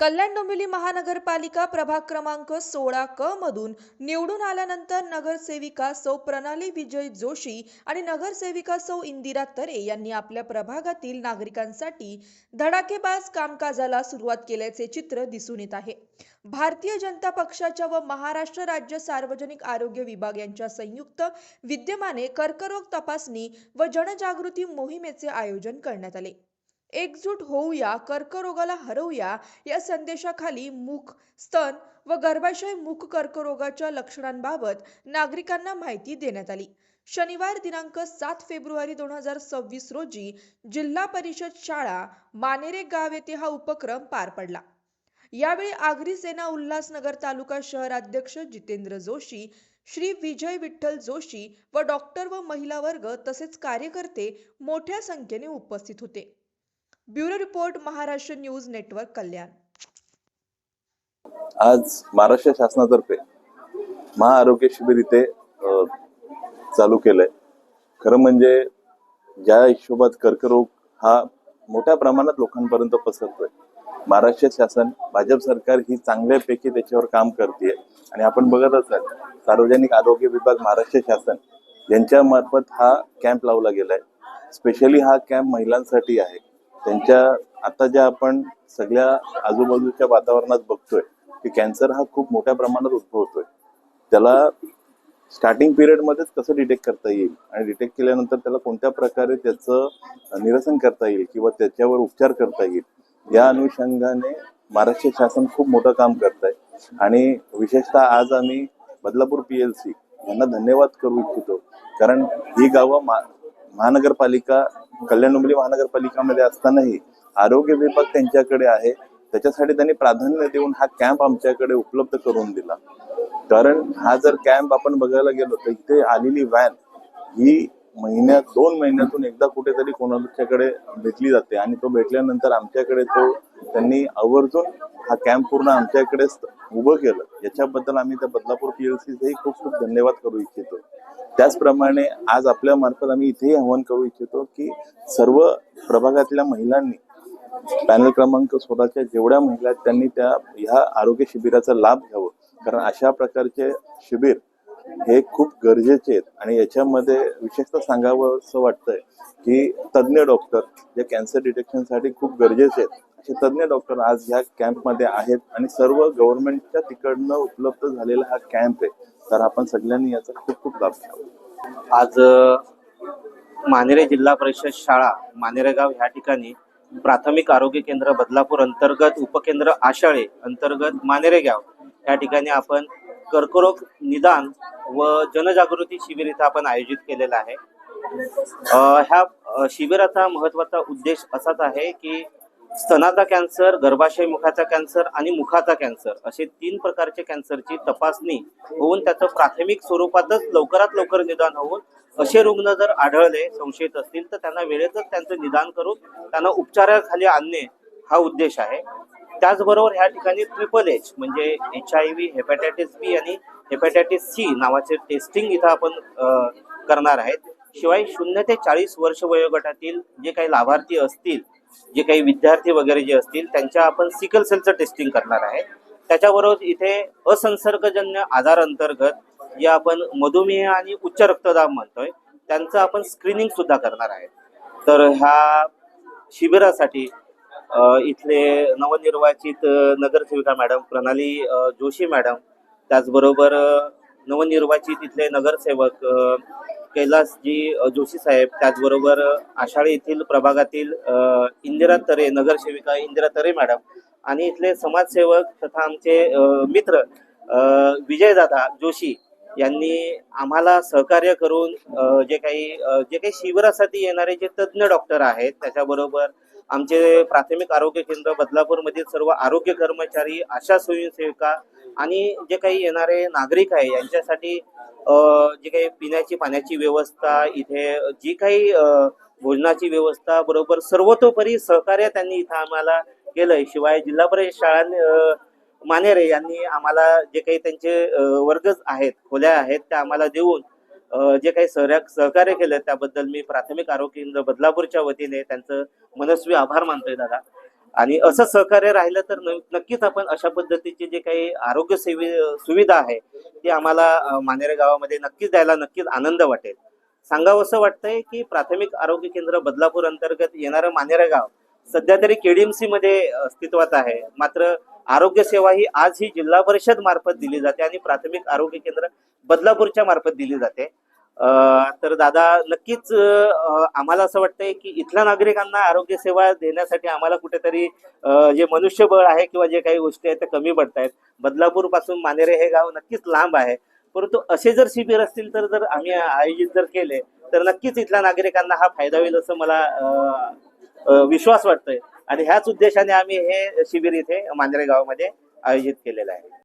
कल्याण डोंबिवली महानगरपालिका प्रभाग क्रमांक सोळा क मधून निवडून आल्यानंतर नगरसेविका सौ प्रणाली विजय जोशी आणि नगरसेविका सौ इंदिरा तरे यांनी आपल्या प्रभागातील नागरिकांसाठी धडाकेबाज कामकाजाला सुरुवात केल्याचे चित्र दिसून येत आहे. भारतीय जनता पक्षाच्या व महाराष्ट्र राज्य सार्वजनिक आरोग्य विभाग यांच्या संयुक्त विद्यमाने कर्करोग तपासणी व जनजागृती मोहिमेचे आयोजन करण्यात आले. एकजूट होऊया कर्करोगाला हरवूया या संदेशाखाली मुख स्तन व गर्भाशय मुख कर्करोगाच्या लक्षणांबाबत नागरिकांना माहिती देण्यात आली. शनिवार दिनांक सात फेब्रुवारी दोन हजार सव्वीस रोजी जिल्हा परिषद शाळा मानेरे गाव येथे हा उपक्रम पार पडला. यावेळी आगरी सेना उल्हासनगर तालुका शहराध्यक्ष जितेंद्र जोशी श्री विजय विठ्ठल जोशी व डॉक्टर व महिला वर्ग तसेच कार्यकर्ते मोठ्या संख्येने उपस्थित होते. Bureau report Maharashtra news network Kalyan. आज महाराष्ट्र शासनातर्फे महाआरोग्य शिबिर इथे चालू केलंय. खरं म्हणजे ज्या हिशोबात कर्करोग हा मोठ्या प्रमाणात लोकांपर्यंत पसरतोय महाराष्ट्र शासन भाजप सरकार ही चांगल्यापैकी त्याच्यावर काम करते आणि आपण बघत असाल सार्वजनिक आरोग्य विभाग महाराष्ट्र शासन यांच्या मार्फत हा कॅम्प लावला गेलाय. स्पेशली हा कॅम्प महिलांसाठी आहे. त्यांच्या आता ज्या आपण सगळ्या आजूबाजूच्या वातावरणात बघतोय की कॅन्सर हा खूप मोठ्या प्रमाणात उद्भवतोय त्याला स्टार्टिंग पिरियडमध्येच कसं डिटेक्ट करता येईल? आणि डिटेक्ट केल्यानंतर त्याला कोणत्या प्रकारे त्याचं निरसन करता येईल किंवा त्याच्यावर उपचार करता येईल या अनुषंगाने महाराष्ट्र शासन खूप मोठं काम करत आहे आणि विशेषतः आज आम्ही बदलापूर पी एल सी यांना धन्यवाद करू इच्छितो. कारण ही गावं मा- महानगरपालिका कल्याण डोंबिवली महानगरपालिकामध्ये असतानाही आरोग्य विभाग त्यांच्याकडे आहे. त्याच्यासाठी त्यांनी प्राधान्य देऊन हा कॅम्प आमच्याकडे उपलब्ध करून दिला. कारण हा जर कॅम्प आपण बघायला गेलो तर इथे आलेली व्हॅन ही महिन्यात दोन महिन्यातून एकदा कुठेतरी कोणाच्याकडे भेटली जाते आणि तो भेटल्यानंतर आमच्याकडे तो त्यांनी आवर्जून हा कॅम्प पूर्ण आमच्याकडे उभं केलं. याच्याबद्दल आम्ही त्या बदलापूर पीएलसीचेही खूप खूप धन्यवाद करू इच्छितो. त्याचप्रमाणे आज आपल्या मार्फत आम्ही इथेही आव्हान करू इच्छितो की सर्व प्रभागातल्या महिलांनी पॅनल क्रमांक स्वतःच्या जेवढ्या महिला आहेत त्यांनी त्या ह्या आरोग्य शिबिराचा लाभ घ्यावं. कारण अशा प्रकारचे शिबिर हे खूप गरजेचे आहेत. आणि याच्यामध्ये विशेषतः सांगावं असं वाटतंय की तज्ज्ञ डॉक्टर जे कॅन्सर डिटेक्शनसाठी खूप गरजेचे आहेत. असे तज्ज्ञ डॉक्टर आज ह्या कॅम्पमध्ये आहेत आणि सर्व गव्हर्नमेंटच्या तिकडनं उपलब्ध झालेला हा कॅम्प आहे. तर आपण सगळ्यांनी याचा खूप खूप लाभ घ्यावा. आज मानेरे जिल्हा परिषद शाळा मानेरेगाव ह्या ठिकाणी प्राथमिक आरोग्य केंद्र बदलापूर अंतर्गत उपकेंद्र आशाळे अंतर्गत मानेरेगाव या ठिकाणी आपण कर्करोग निदान व जनजागृती शिबिर इथं आपण आयोजित केलेलं आहे. ह्या शिबिराचा महत्त्वाचा उद्देश असाच आहे की स्तनाचा कॅन्सर गर्भाशय मुखाचा कॅन्सर आणि मुखाचा कॅन्सर असे तीन प्रकारचे कॅन्सरची तपासणी होऊन त्याचं प्राथमिक स्वरूपातच लवकरात लवकर निदान होऊन असे रुग्ण जर आढळले संशयित असतील तर त्यांना वेळेतच त्यांचं निदान करून त्यांना उपचाराखाली आणणे हा उद्देश आहे. त्याचबरोबर ह्या ठिकाणी ट्रिपल एच म्हणजे H I V hepatitis B आणि हेपॅटायटिस सी नावाचे टेस्टिंग इथं आपण करणार आहेत. शिवाय शून्य ते चाळीस वर्ष वयोगटातील जे काही लाभार्थी असतील जे काही विद्यार्थी वगैरे जे असतील त्यांच्या आपण सिकल सेलचं टेस्टिंग करणार आहे. त्याच्याबरोबर इथे असंसर्गजन्य आजार अंतर्गत जे आपण मधुमेह आणि उच्च रक्तदाब म्हणतोय त्यांचं आपण स्क्रीनिंग सुद्धा करणार आहे. तर ह्या शिबिरासाठी इथले नवनिर्वाचित नगरसेविका मॅडम प्रणाली जोशी मॅडम त्याचबरोबर नवनिर्वाचित इथले नगरसेवक कैलासजी जी जोशी साहेब त्याचबरोबर आषाढी येथील प्रभागातील इंदिरा तरे नगरसेविका इंदिरा तरे मॅडम आणि इथले समाजसेवक तथा आमचे मित्र विजयदादा जोशी यांनी आम्हाला सहकार्य करून जे काही जे काही शिबिरासाठी येणारे जे तज्ज्ञ डॉक्टर आहेत त्याच्याबरोबर आमचे प्राथमिक आरोग्य केंद्र बदलापूरमधील सर्व आरोग्य कर्मचारी आशा स्वयंसेविका आणि जे काही येणारे नागरिक आहे यांच्यासाठी अ, जे काही पिण्याची पाण्याची व्यवस्था इथे जी काही भोजनाची व्यवस्था बरोबर सर्वतोपरी सहकार्य त्यांनी इथं आम्हाला केलंय. शिवाय जिल्हा परिषद शाळांनी मानेरे यांनी आम्हाला जे काही त्यांचे वर्ग आहेत खोल्या आहेत त्या आम्हाला देऊन जे काही सहकार्य केलं त्याबद्दल मी प्राथमिक आरोग्य केंद्र बदलापूरच्या वतीने त्यांचं मनस्वी आभार मानतोय दादा. आणि असं सहकार्य राहिलं तर नक्कीच आपण अशा पद्धतीचे जे काही आरोग्य सेवी सुविधा आहे ती आम्हाला मानेरे गावामध्ये नक्कीच द्यायला नक्कीच आनंद वाटेल. सांगावं असं वाटतंय की प्राथमिक आरोग्य केंद्र बदलापूर अंतर्गत येणारं मानेरे गाव सध्या तरी केडीएमसी मध्ये अस्तित्वात आहे. मात्र आरोग्य सेवा ही आज ही जिल्हा परिषद मार्फत दिली जाते आणि प्राथमिक आरोग्य केंद्र बदलापूरच्या मार्फत दिली जाते. तर दादा नक्कीच आम्हाला असं वाटतंय की इथल्या नागरिकांना आरोग्य सेवा देण्यासाठी आम्हाला कुठेतरी जे मनुष्यबळ आहे किंवा जे काही गोष्टी आहेत त्या कमी पडतायत. बदलापूरपासून मानेरे हे गाव नक्कीच लांब आहे. परंतु असे जर शिबिर असतील तर जर आम्ही आयोजित जर केले तर नक्कीच इथल्या नागरिकांना हा फायदा होईल असं मला विश्वास वाटतोय. आणि ह्याच उद्देशाने आम्ही हे शिबिर इथे मांजरे गावामध्ये आयोजित केलेलं आहे.